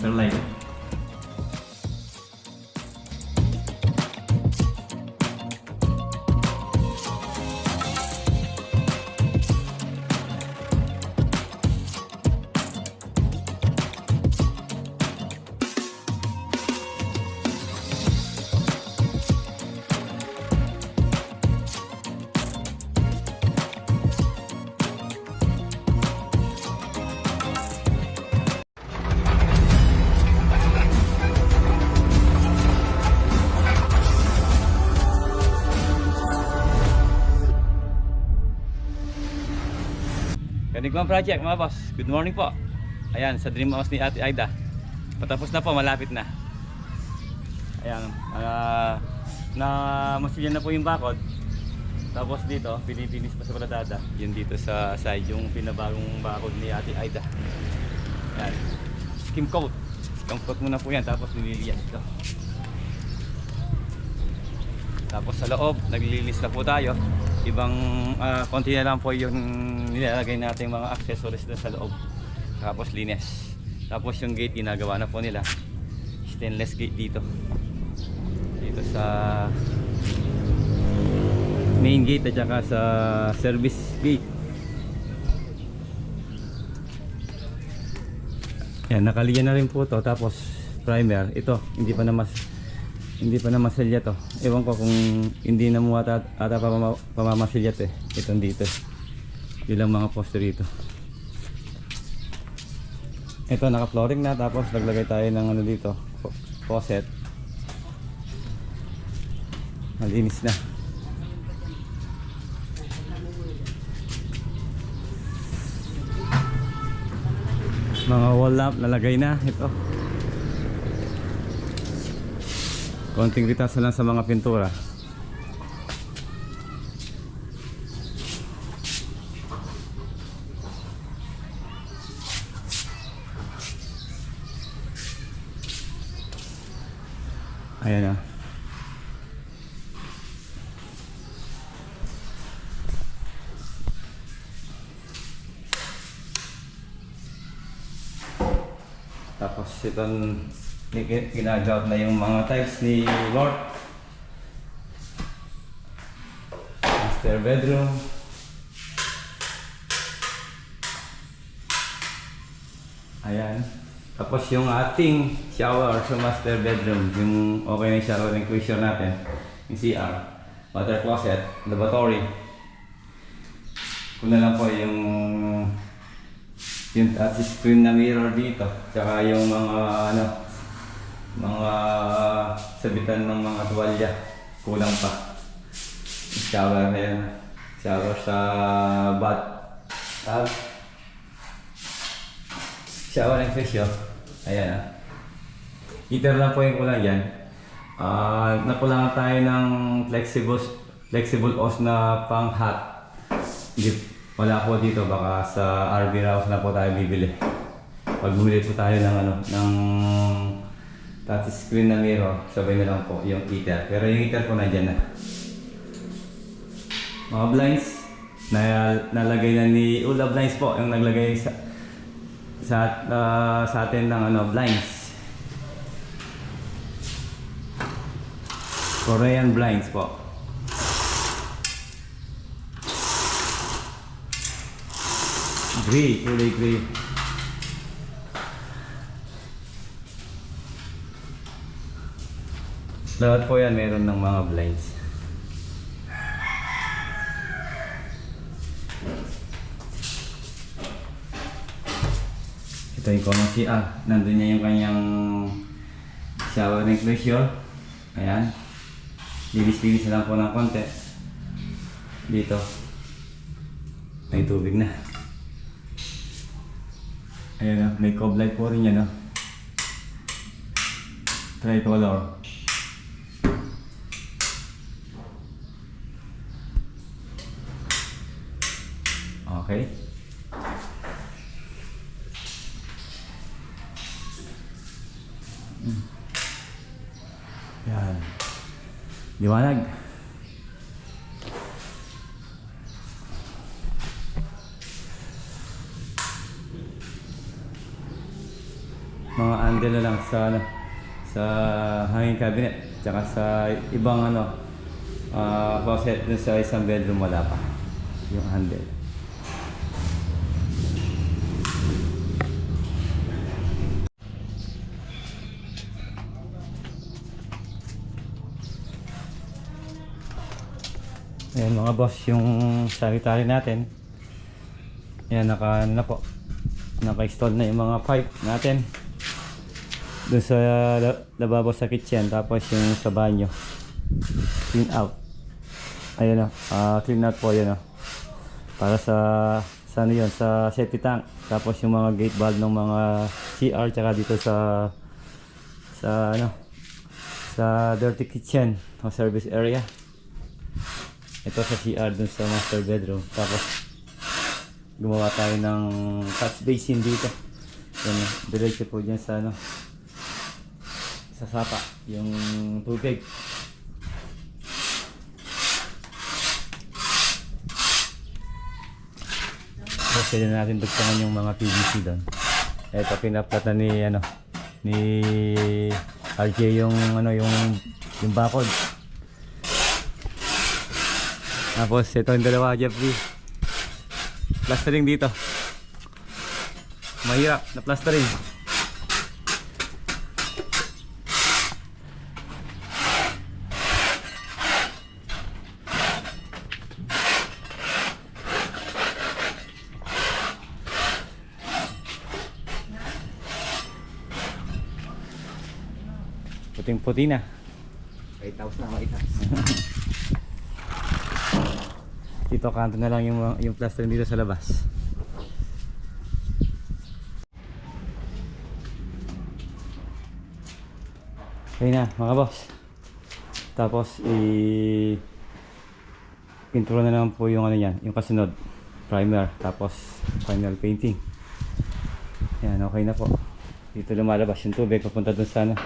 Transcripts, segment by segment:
之类 Ganigwan Project mga boss. Good morning po. Ayan, sa dream house ni Ate Aida. Patapos na po, malapit na. Ayan, ah, na masilyan na po yung bakod. Tapos dito, pinipinis pa sa paladada. Yun dito sa side, yung pinabagong bakod ni Ate Aida. Ayan, skim coat. Skim coat muna po yan, tapos nililiyan ito. Tapos sa loob, naglilinis na po tayo. Ibang ah, konti na lang po yung nilalagay natin mga accessories na sa loob. Tapos linis. Tapos yung gate ginagawa na po nila. Stainless gate dito. Dito sa main gate at saka sa service gate. Yan, nakaliyan na rin po to Tapos primer. Ito, hindi pa na mas hindi pa na masilya to. Ewan ko kung hindi na mo ata, ata pa mama, pamamasilyat eh. Itong dito. Ilang mga poste rito. Ito naka-flooring na tapos naglagay tayo ng ano dito, faucet. Malinis na. Mga wall lamp nalagay na ito. Konting ritas na lang sa mga pintura. Ayan na. Tapos itong ginagawa na yung mga tiles ni Lord. Master bedroom. Ayan. Tapos yung ating shower sa master bedroom, yung okay na yung shower inclusion natin, yung CR, water closet, lavatory. Kuna lang po yung yung touch screen na mirror dito, tsaka yung mga ano, mga sabitan ng mga tuwalya, kulang pa. Shower na yun. Shower sa bath. Tub. Shower ng fish yun. Ayan ah. Heater lang po yung kulang yan. Ah, nakulangan tayo ng flexible flexible hose na pang hot. Hindi, wala po dito baka sa RV House na po tayo bibili. Pag bumili po tayo ng ano, ng touch screen na mirror, sabay na lang po yung heater. Pero yung heater po nandyan na. Mga blinds, na nalagay na ni Ula Blinds po, yung naglagay sa sa ah, sa atin ng ano blinds. Korean blinds po. Gray, kulay gray. Lahat po yan meron ng mga blinds. Ito yung common CR. Nandun niya yung kanyang shower enclosure. Ayan. Linis-linis na lang po ng konti. Dito. May tubig na. Ayan o, may cob light po rin yan o. Tricolor. Okay. Yan. Liwanag. Mga handle na lang sa ano, sa hanging cabinet. Tsaka sa ibang ano, ah faucet dun sa isang bedroom wala pa. Yung handle. Ayan mga boss, yung sanitary natin. Ayan, naka, ano na po. Naka-install na yung mga pipe natin. Doon sa la- lababo sa kitchen, tapos yung sa banyo. Clean out. Ayan o, ah, clean out po yan o. Para sa, sa ano yun, sa safety tank. Tapos yung mga gate valve ng mga CR, tsaka dito sa, sa ano, sa dirty kitchen o service area. Ito sa CR dun sa master bedroom. Tapos gumawa tayo ng touch basin dito. Yan, diretso po dyan sa ano sa sapa yung tubig. So, pwede na natin dugtungan yung mga PVC doon. Ito pinaplata ni ano ni RJ yung ano yung yung bakod. Tapos ito yung dalawa Jeffrey. Plastering dito. Mahirap na plastering. Puting-puti na. 8,000 na maitas. Dito kanto na lang yung yung plastering dito sa labas. Okay na mga boss. Tapos i pintura na naman po yung ano yan, yung kasunod. Primer, tapos final painting. Yan, okay na po. Dito lumalabas yung tubig papunta dun sa ano,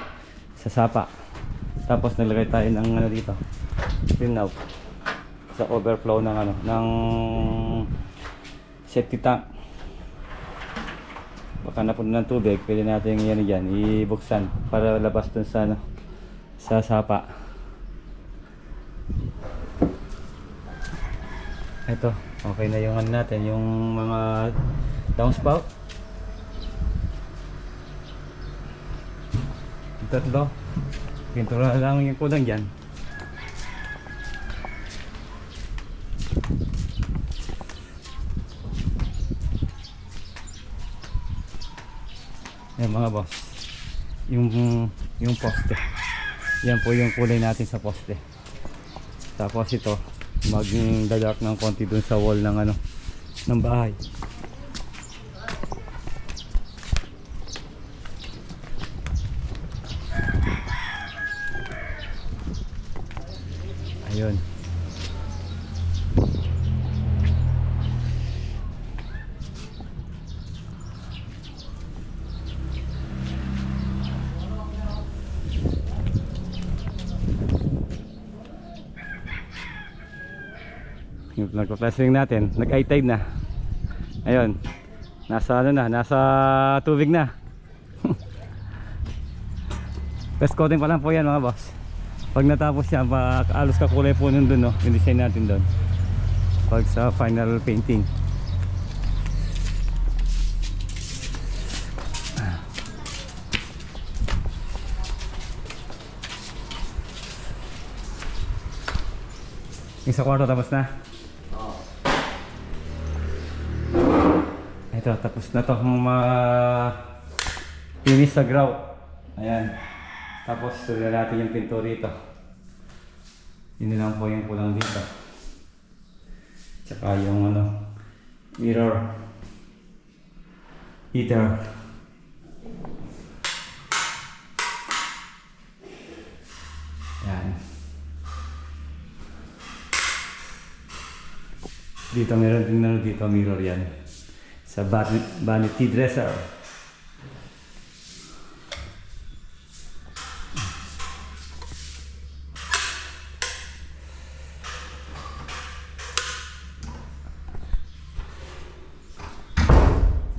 sa sapa. Tapos naglagay tayo ng ano dito. Clean out sa overflow ng ano ng safety tank. Baka napunta ng tubig pwede natin yan dyan ibuksan para labas dun sa ano sa sapa. Ito okay na yung ano natin yung mga downspout. Tatlo. Pintura lang yung kulang dyan mga boss. Yung yung poste. Yan po yung kulay natin sa poste. Tapos ito, magdadark ng konti dun sa wall ng ano ng bahay. Ayun. Yung nagpa-plastering natin, nag-eye tide na. Ayun. Nasa ano na, nasa tubig na. Test coating pa lang po yan mga boss. Pag natapos yan, alos kakulay po nun dun, no? yung design natin dun. Pag sa final painting. Sa kwarto tapos na? Ito, tapos na to ang mga finish sa grout. Ayan. Tapos sulat natin yung pinto rito. Yun lang po yung kulang dito. Tsaka yung ano, mirror. Heater. Yan. Dito meron din na dito mirror yan. Sa vanity, dresser.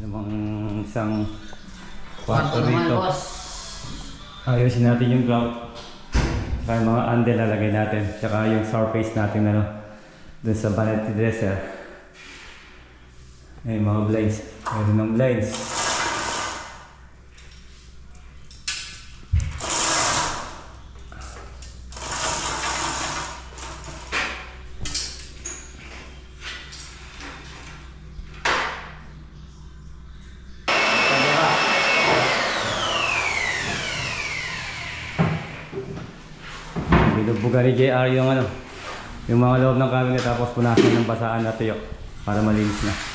Namang isang kwarto rito. Ayusin natin yung grout. Tsaka yung mga andel lalagay natin. Tsaka yung surface natin ano, dun sa vanity dresser. Ay, mga blinds. Meron ng blinds. Binubuga ni JR yung ano, yung mga loob ng cabinet tapos punasan ng basaan na tuyo para malinis na.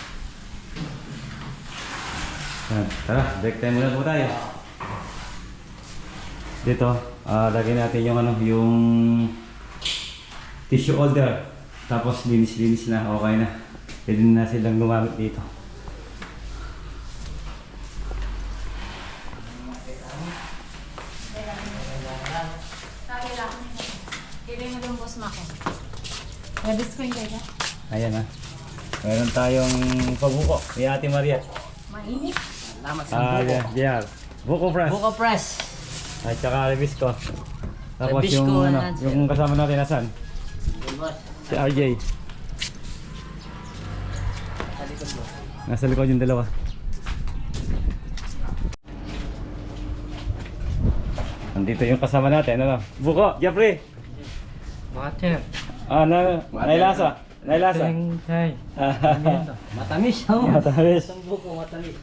Yan. Tara, break time muna po tayo. Dito, ah lagyan natin yung ano, yung tissue holder. Tapos linis-linis na, okay na. Pwede na silang gumamit dito. Kayo? Ayan ha. Meron tayong pabuko ni Ate Maria. Mainit. Salamat Ah, yeah, JR. Buko press. Buko Press. At saka Rebisco. Tapos Rebisco, yung, ano, ano, yung kasama natin nasan? boss. Si RJ. Sa likod. Nasa likod yung dalawa. Nandito yung kasama natin. Ano? Buko, Jeffrey. Water. Ah, na, nailasa. Nailasa. Tay. Matamis oh. Matamis. Isang buko matamis.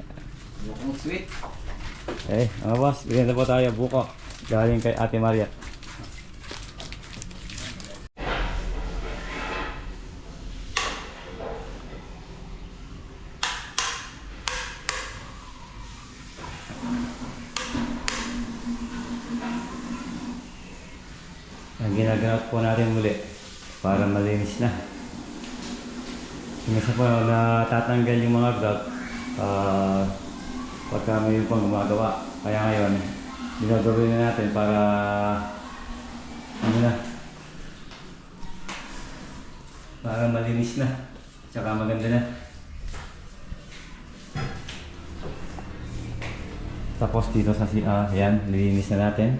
Bukong sweet. Eh, mga boss, bigyan po tayo buko. Galing kay Ate Maria. Ang ginagamit po natin muli para malinis na. Yung isa po na tatanggal yung mga grout, ah pagka may pang gumagawa. Kaya ngayon, ginagawin na natin para ano na para malinis na tsaka maganda na. Tapos dito sa si ah yan lilinis na natin.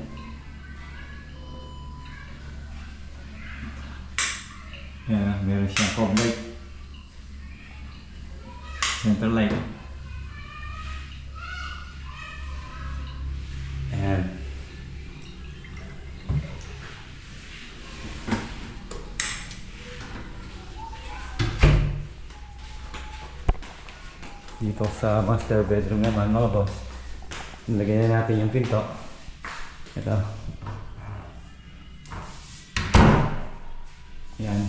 Yan meron siyang fog light. Center light Dito sa master bedroom naman mga boss. Nilagyan na natin yung pinto. Ito. Yan.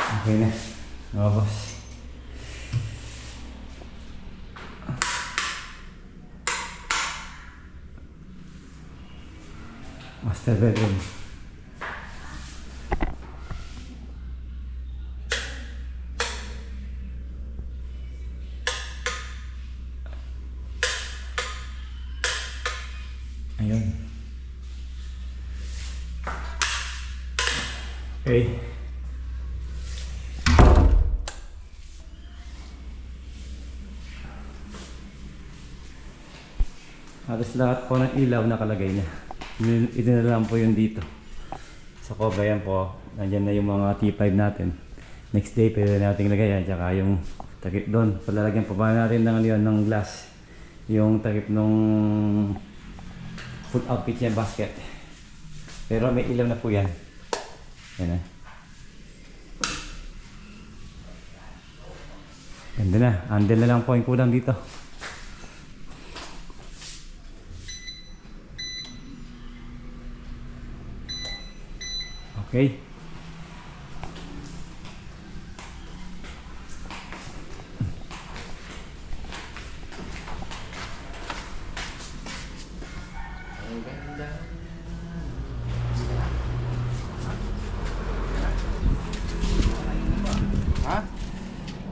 Okay na. Mga boss. Master bedroom. Ayun. Okay. Halos lahat po ng ilaw nakalagay niya. Yun- Ito na lang po yung dito. Sa Cobra yan po, nandyan na yung mga T5 natin. Next day, pwede natin lagay yan. Tsaka yung takip doon. Palalagyan pa ba natin ng, ano yun, ng glass. Yung takip nung food outfit niya basket. Pero may ilaw na po yan. Yan na. Ganda na. Handle na lang po yung kulang dito. Okay.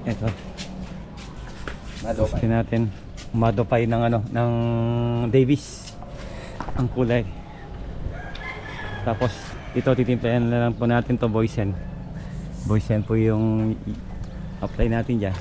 Ito. Mado Gusto natin modify ng ano ng Davis ang kulay. Tapos ito titimplayan na lang po natin to boysen. Boysen po yung apply natin dyan.